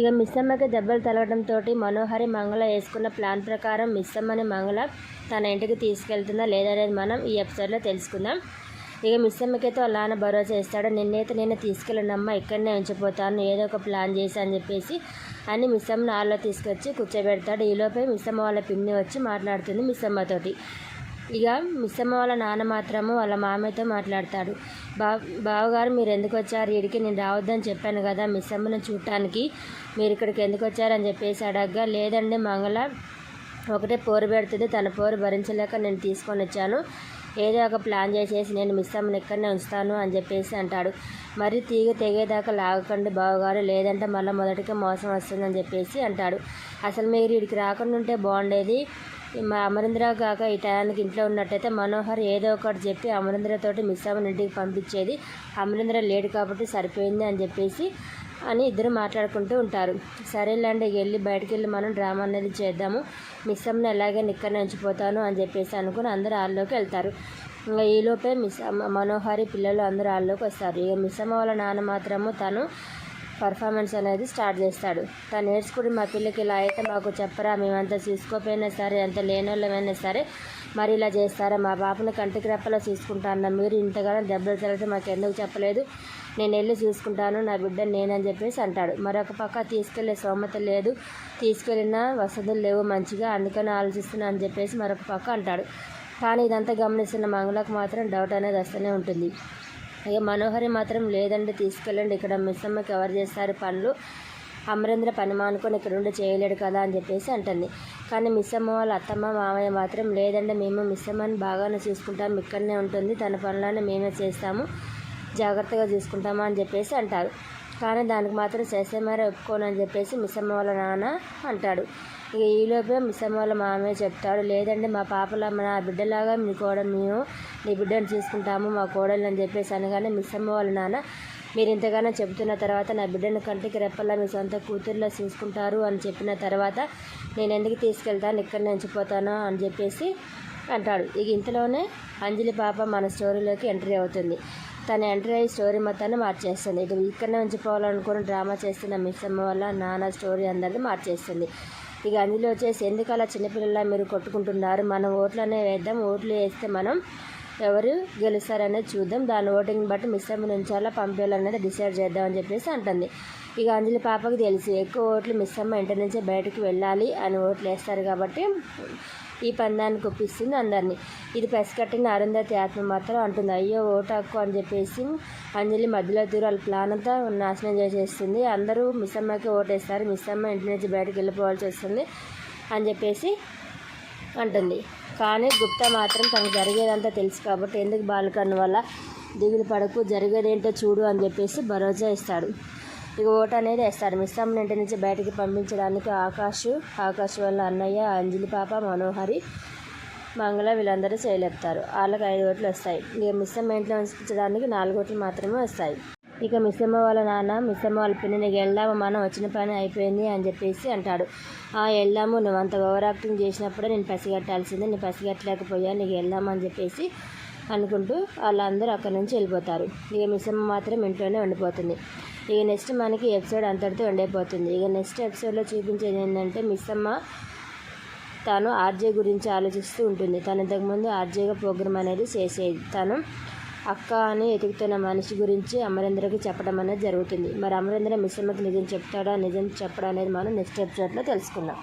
ఇక మిస్సమ్మకి దెబ్బలు తలవడంతో మనోహరి మంగళ వేసుకున్న ప్లాన్ ప్రకారం మిస్సమ్మని మంగళ తన ఇంటికి తీసుకెళ్తుందా లేదనేది మనం ఈ ఎపిసోడ్లో తెలుసుకుందాం. ఇక మిస్సమ్మకైతే వాళ్ళ నాన్న భరోసా ఇస్తాడు నిన్నైతే నేను తీసుకెళ్ళనమ్మా ఇక్కడనే ఉంచిపోతాను ఏదో ఒక ప్లాన్ చేసి అని చెప్పేసి అని మిస్సమ్మను ఆల్లో తీసుకొచ్చి కూర్చోబెడతాడు. ఈలోపే మిస్సమ్మ వాళ్ళ పిన్ని వచ్చి మాట్లాడుతుంది మిస్సమ్మతోటి ఇక మిస్సమ్మ వాళ్ళ నాన్న మాత్రము వాళ్ళ మామయ్యతో మాట్లాడతాడు. బా బావగారు మీరు ఎందుకు వచ్చారు ఇడికి నేను రావద్దని చెప్పాను కదా మిస్సమ్మను చూడటానికి. మీరు ఇక్కడికి ఎందుకు వచ్చారని చెప్పేసి అడగ్గా లేదండి మంగళ ఒకటే పోరు పెడుతుంది తన పోరు భరించలేక నేను తీసుకొని వచ్చాను ఏదో ఒక ప్లాన్ చేసేసి నేను మిస్ అమ్మని ఇక్కడనే ఉంచుతాను అని చెప్పేసి అంటాడు. మరి తీగ తెగేదాకా లాగకండి బావగారు లేదంటే మళ్ళీ మొదటిగా మోసం వస్తుందని చెప్పేసి అంటాడు. అసలు మీరు వీడికి రాకుండా ఉంటే బాగుండేది మా అమరేంద్ర కాక ఈ టయానికి ఇంట్లో ఉన్నట్టయితే మనోహర్ ఏదో ఒకటి చెప్పి అమరేంద్రతోటి మిస్ అమ్మని ఇంటికి పంపించేది. అమరేంద్ర లేడు కాబట్టి సరిపోయింది అని చెప్పేసి అని ఇద్దరు మాట్లాడుకుంటూ ఉంటారు. సరేలేండి వెళ్ళి బయటికి వెళ్ళి మనం డ్రామా అనేది చేద్దాము. మిస్ అమ్మని ఎలాగే నిక్కనే ఉంచిపోతాను అని చెప్పేసి అనుకుని అందరూ ఆళ్ళలోకి వెళ్తారు. ఇంకా ఈలోపే మిస్ మనోహరి పిల్లలు అందరూ ఆళ్ళలోకి వస్తారు. ఇక మిస్ అమ్మ వాళ్ళ నాన్న మాత్రము తను పర్ఫార్మెన్స్ అనేది స్టార్ట్ చేస్తాడు. తను నేర్చుకుని మా పిల్లకి ఇలా అయితే మాకు చెప్పరా మేమంతా చూసుకోపోయినా సరే ఎంత లేనోళ్ళమైనా సరే మరి ఇలా చేస్తారా మా బాబుని కంటికి రెప్పలా చూసుకుంటాను మీరు ఇంతగానో దెబ్బలు తగిలితే మాకు ఎందుకు చెప్పలేదు నేను వెళ్ళి చూసుకుంటాను నా బిడ్డ నేనని చెప్పేసి అంటాడు. మరొక పక్క తీసుకెళ్ళే సోమత లేదు తీసుకెళ్ళిన వసతులు లేవు మంచిగా అందుకని ఆలోచిస్తున్నా అని చెప్పేసి మరొక పక్క అంటాడు. కానీ ఇదంతా గమనిస్తున్న మంగళకు మాత్రం డౌట్ అనేది వస్తూనే ఉంటుంది. ఇక మనోహరి మాత్రం లేదండి తీసుకెళ్ళండి. ఇక్కడ మిస్సమ్మకి ఎవరు చేస్తారు పనులు? అమరేంద్ర పని మానుకొని ఇక్కడ ఉండి చేయలేడు కదా అని చెప్పేసి అంటుంది. కానీ మిస్సమ్మ వాళ్ళ అత్తమ్మ మామయ్య మాత్రం లేదండి మేము మిస్సమ్మని బాగానే చూసుకుంటాం ఇక్కడనే ఉంటుంది. తన పనులను మేమే చేస్తాము జాగ్రత్తగా చూసుకుంటామా అని చెప్పేసి అంటారు. కానీ దానికి మాత్రం చేసేమారే ఒప్పుకోనని చెప్పేసి మిస్సమ్మ వాళ్ళ నాన్న అంటాడు. ఇక ఈలోపే మిస్సమ్మ వాళ్ళ మామయ్య చెప్తాడు. లేదండి మా పాపల నా బిడ్డలాగా మీ కోడలు మేము నీ బిడ్డను చూసుకుంటాము మా కోడలు అని చెప్పేసి అనగానే మిస్సమ్మ వాళ్ళ నాన్న మీరు ఇంతగానో చెబుతున్న తర్వాత నా బిడ్డను కంటికి రెప్పల్లా మీ సొంత కూతురులో చూసుకుంటారు అని చెప్పిన తర్వాత నేను ఎందుకు తీసుకెళ్తాను ఇక్కడ నుంచిపోతాను అని చెప్పేసి అంటాడు. ఇక ఇంతలోనే అంజలి పాప మన స్టోరీలోకి ఎంట్రీ అవుతుంది. తన ఎంట్రీ అయ్యి స్టోరీ మొత్తాన్ని మార్చేస్తుంది. ఇటు ఇక్కడనే ఉంచిపోవాలనుకుని డ్రామా చేస్తున్న మిస్ అమ్మ వల్ల నాన్న స్టోరీ అందరినీ మార్చేస్తుంది. ఇక అందులో వచ్చేసి ఎందుకు అలా చిన్నపిల్లల మీరు కొట్టుకుంటున్నారు? మనం ఓట్లనే వేద్దాం. ఓట్లు వేస్తే మనం ఎవరు గెలుస్తారనేది చూద్దాం. దాని ఓటింగ్ బట్టి మిస్ అమ్మ నుంచాలా పంపేయాలనేది డిసైడ్ చేద్దాం అని చెప్పేసి అంటుంది. ఇక అంజలి పాపకి తెలిసి ఎక్కువ ఓట్లు మిస్ అమ్మ ఇంటి నుంచే బయటకు వెళ్ళాలి అని ఓట్లు వేస్తారు కాబట్టి ఈ పందానికి ఒప్పిస్తుంది అందరినీ. ఇది పెసకట్టిన అరుంధతి ఆత్మ మాత్రం అంటుంది అయ్యో ఓటు హక్కు అని చెప్పేసి అంజలి మధ్యలో దూరాల ప్లాన్ అంతా నాశనం చేసేస్తుంది. అందరూ మిస్ అమ్మకి ఓటేస్తారు మిస్ అమ్మ ఇంటి నుంచి బయటకు వెళ్ళిపోవాల్సి వస్తుంది అని చెప్పేసి అంటుంది. కానీ గుప్తా మాత్రం తనకు జరిగేదంతా తెలుసు కాబట్టి ఎందుకు బాలకన్ను వల్ల దిగులు పడకు జరిగేదేంటో చూడు అని చెప్పేసి భరోసా ఇస్తాడు. ఇక ఓటు అనేది వేస్తారు మిస్సమ్మ ఇంటి నుంచి బయటికి పంపించడానికి ఆకాష్ ఆకాష్ వాళ్ళ అన్నయ్య అంజలి పాప మనోహరి మంగళ వీళ్ళందరూ చేయలేపుతారు వాళ్ళకి ఐదు ఓట్లు వస్తాయి. ఇక మిస్సమ్మ ఇంట్లో ఉంచడానికి నాలుగు ఓట్లు మాత్రమే వస్తాయి. ఇక మిస్సమ్మ వాళ్ళ నాన్న మిస్సమ్మ వాళ్ళ పిన్ని నీకు వెళ్దాము మనం వచ్చిన పని అయిపోయింది అని చెప్పేసి అంటాడు. ఆ వెళ్దాము నువ్వు అంత ఓవర్ యాక్టింగ్ చేసినప్పుడే నేను పసిగట్టాల్సిందే. నేను పసిగట్టలేకపోయా నీకు వెళ్దామని చెప్పేసి అనుకుంటూ వాళ్ళందరూ అక్కడి నుంచి వెళ్ళిపోతారు. ఇక మిస్సమ్మ మాత్రం ఇంట్లోనే ఉండిపోతుంది. ఇక నెక్స్ట్ మనకి ఎపిసోడ్ అంతటితో ఉండిపోతుంది ఇక నెక్స్ట్ ఎపిసోడ్లో చూపించేది ఏంటంటే మిస్సమ్మ తాను ఆర్జే గురించి ఆలోచిస్తూ ఉంటుంది. తను ఇంతకుముందు ఆర్జేగా ప్రోగ్రామ్ అనేది చేసేది. తను అక్క అని ఎతుకుతున్న మనిషి గురించి అమరేంద్రకి చెప్పడం అనేది జరుగుతుంది. మరి అమరేంద్ర మిశ్రమకి నిజం చెప్తాడా? నిజం చెప్పడా అనేది మనం నెక్స్ట్ ఎపిసోడ్లో తెలుసుకుందాం.